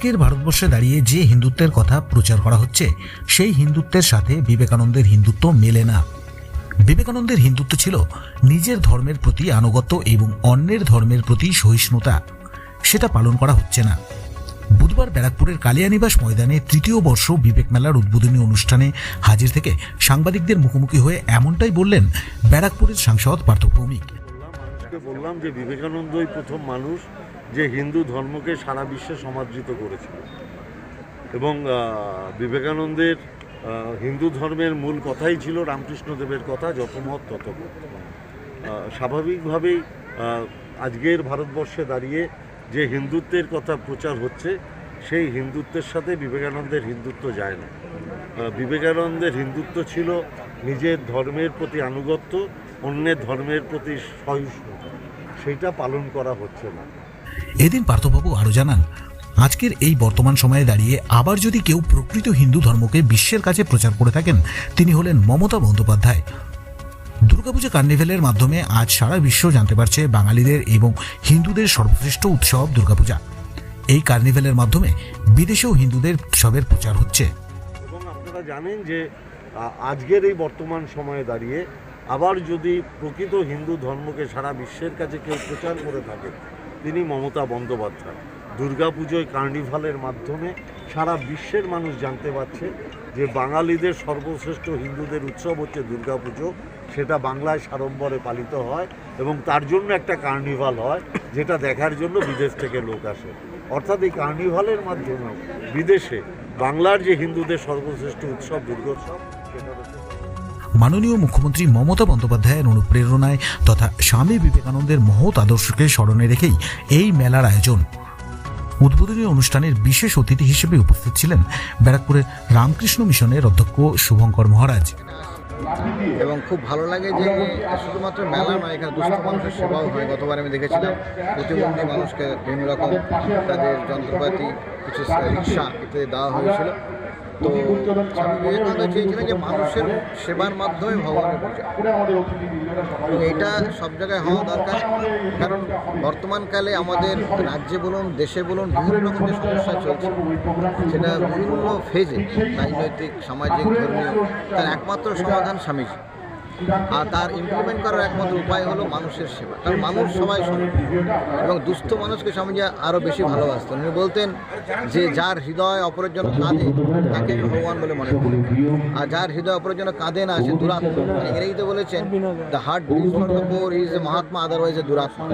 আজকের ভারতবর্ষে দাঁড়িয়ে যে হিন্দুত্বের কথা প্রচার করা হচ্ছে, সেই হিন্দুত্বের সাথে বিবেকানন্দের হিন্দুত্ব মেলে না। বিবেকানন্দের হিন্দুত্ব ছিল নিজের ধর্মের প্রতি আনুগত্য এবং অন্যের ধর্মের প্রতি সহিষ্ণুতা। সেটা পালন করা হচ্ছে না। বুধবার ব্যারাকপুরের কালিয়ানিবাস ময়দানে তৃতীয় বর্ষ বিবেক মেলার উদ্বোধনী অনুষ্ঠানে হাজির থেকে সাংবাদিকদের মুখোমুখি হয়ে এমনটাই বললেন ব্যারাকপুরের সাংসদ পার্থ ভৌমিক। মানুষকে বললাম যে বিবেকানন্দই প্রথম মানুষ যে হিন্দু ধর্মকে সারা বিশ্বে সমাদৃত করেছিল। এবং বিবেকানন্দের হিন্দু ধর্মের মূল কথাই ছিল রামকৃষ্ণদেবের কথা যত মত তত মত স্বাভাবিকভাবেই আজকের ভারতবর্ষে দাঁড়িয়ে যে হিন্দুত্বের কথা প্রচার হচ্ছে, সেই হিন্দুত্বের সাথে বিবেকানন্দের হিন্দুত্ব যায় না। বিবেকানন্দের হিন্দুত্ব ছিল নিজের ধর্মের প্রতি আনুগত্য অন্যের ধর্মের প্রতি সহিষ্ণুতা। সেইটা পালন করা হচ্ছে না। এদিন পার্থবাবু আরও জানান আজকের এই বর্তমান সময়ে দাঁড়িয়ে আবার যদি কেউ প্রকৃত হিন্দু ধর্মকে বিশ্বের কাছে প্রচার করে থাকেন তিনি হলেন মমতা বন্দ্যোপাধ্যায়। দুর্গাপূজা কার্নিভেলের মাধ্যমে আজ সারা বিশ্ব জানতে পারছে বাঙালিদের এবং হিন্দুদের সর্বশ্রেষ্ঠ উৎসব দুর্গাপূজা। এই কার্নিভেলের মাধ্যমে বিদেশেও হিন্দুদের উৎসবের প্রচার হচ্ছে। এবং আপনারা জানেন যে আজকের এই বর্তমান সময়ে দাঁড়িয়ে আবার যদি প্রকৃত হিন্দু ধর্মকে সারা বিশ্বের কাছে কেউ প্রচার করে থাকে, তিনি মমতা বন্দ্যোপাধ্যায়। দুর্গাপুজোয় কার্নিভালের মাধ্যমে সারা বিশ্বের মানুষ জানতে পারছে যে বাঙালিদের সর্বশ্রেষ্ঠ হিন্দুদের উৎসব হচ্ছে দুর্গাপুজো। সেটা বাংলায় সাড়ম্বরে পালিত হয় এবং তার জন্য একটা কার্নিভাল হয়, যেটা দেখার জন্য বিদেশ থেকে লোক আসে। অর্থাৎ এই কার্নিভালের মাধ্যমে বিদেশে বাংলার যে হিন্দুদের সর্বশ্রেষ্ঠ উৎসব, দুর্গোৎসব মাননীয় মুখ্যমন্ত্রী মমতা বন্দ্যোপাধ্যায়ের অনুপ্রেরণায় তথা স্বামী বিবেকানন্দের মহৎ আদর্শকে স্মরণে রেখেই এই মেলার আয়োজন। উদ্বোধনী অনুষ্ঠানের বিশেষ অতিথি হিসেবে উপস্থিত ছিলেন ব্যারাকপুরের রামকৃষ্ণ মিশনের অধ্যক্ষ শুভঙ্কর মহারাজ। এবং খুব ভালো লাগে যে শুধুমাত্র মেলা নয়, এখানে দুস্থ মানুষের সেবাও হয়। গতবার আমি দেখেছিলাম, প্রতিবন্ধী মানুষকে বিভিন্ন রকম তাদের যন্ত্রপাতি, কিছু রিক্সা ইত্যাদি দেওয়া হয়েছিল। তো বিবেকানন্দ চেয়েছিলেন যে মানুষের সেবার মাধ্যমে ভগবানের পূজা। এটা সব জায়গায় হওয়া দরকার। কারণ বর্তমানকালে আমাদের রাজ্যে বলুন, দেশে বলুন, বিভিন্ন রকম যে সমস্যা চলছে। সেটা বিভিন্ন ফেজে রাজনৈতিক, সামাজিক, ধর্মীয়, তার একমাত্র সমাধান স্বামীজি। আর তার ইমপ্লিমেন্ট করার একমাত্র উপায় হলো মানুষের সেবা। কারণ মানুষ সবাই এবং দুস্থ মানুষকে স্বামীজি আরও বেশি ভালোবাসতেন। উনি বলতেন যে যার হৃদয় অপরের জন্য কাঁদে, তাকে ভগবান বলে মনে করি আর যার হৃদয় অপরের জন্য কাঁদে না, সে দুরাত্মা। মানে এরাই তো বলেছেন the heart beats for the poor is a mahatma otherwise a duratma.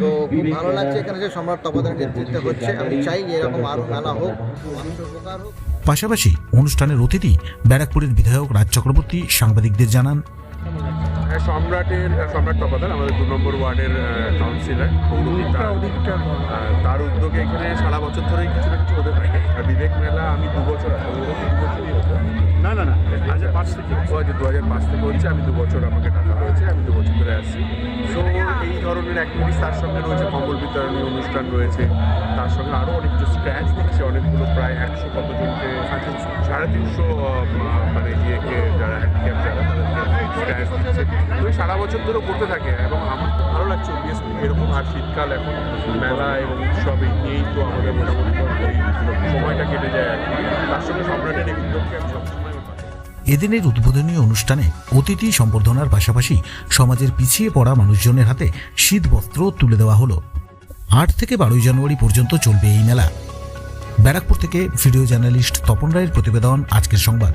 তো খুব ভালো লাগছে এখানে যে সম্রাট তপদার নেতৃত্বে হচ্ছে। আমি চাই যে এরকম আরও মেলা হোক, মানুষের উপকার হোক। পাশাপাশি অনুষ্ঠানের অতিথি ব্যারাকপুরের বিধায়ক রাজ চক্রবর্তী সাংবাদিকদের জানান হ্যাঁ, সম্রাটের সম্রাট তপাদার আমাদের দু নম্বর ওয়ার্ডের কাউন্সিলর তার উদ্যোগে এখানে সারা বছর ধরেই কিছু না কিছু হতে থাকে আর বিবেক মেলা আমি দু বছর না না না দু হাজার পাঁচ থেকে। ও আচ্ছা দু হাজার পাঁচ থেকে হচ্ছে আমি দু বছর আমাকে ডাকা হয়েছে আমি দু বছর ধরে আসছি সো এই ধরনের অ্যাক্টিভিটিস তার সঙ্গে রয়েছে কম্বল বিতরণী অনুষ্ঠান রয়েছে। তার সঙ্গে আরও অনেক কিছু স্ক্র্যাচ দিচ্ছে অনেকগুলো প্রায় একশো কতজনকে সাড়ে তিনশো মানে ইয়েকে যারা তো এই সারা বছর ধরে করতে থাকে এবং আমার ভালো লাগছে অবভিয়াসলি এরকম আর শীতকাল এখন মেলা এবং উৎসব এই নিয়েই তো আমাদের মোটামুটি সময়টা কেটে যায় আর কি। তার সঙ্গে সম্রাটের এই উদ্যোগকে আমি সবসময় এদিনের উদ্বোধনী অনুষ্ঠানে অতিথি সম্বর্ধনার পাশাপাশি সমাজের পিছিয়ে পড়া মানুষজনের হাতে শীত বস্ত্র তুলে দেওয়া হলো। আট থেকে বারোই জানুয়ারি পর্যন্ত চলবে এই মেলা। ব্যারাকপুর থেকে ভিডিও জার্নালিস্ট তপন রায়ের প্রতিবেদন, আজকের সংবাদ।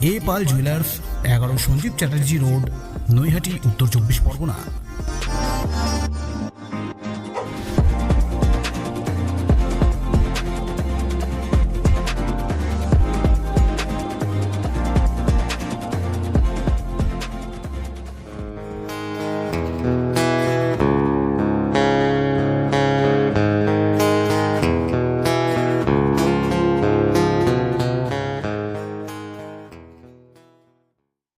এ পাল জুয়েলার্স এগারো সঞ্জীব চ্যাটার্জি রোড নৈহাটি উত্তর চব্বিশ পরগনা।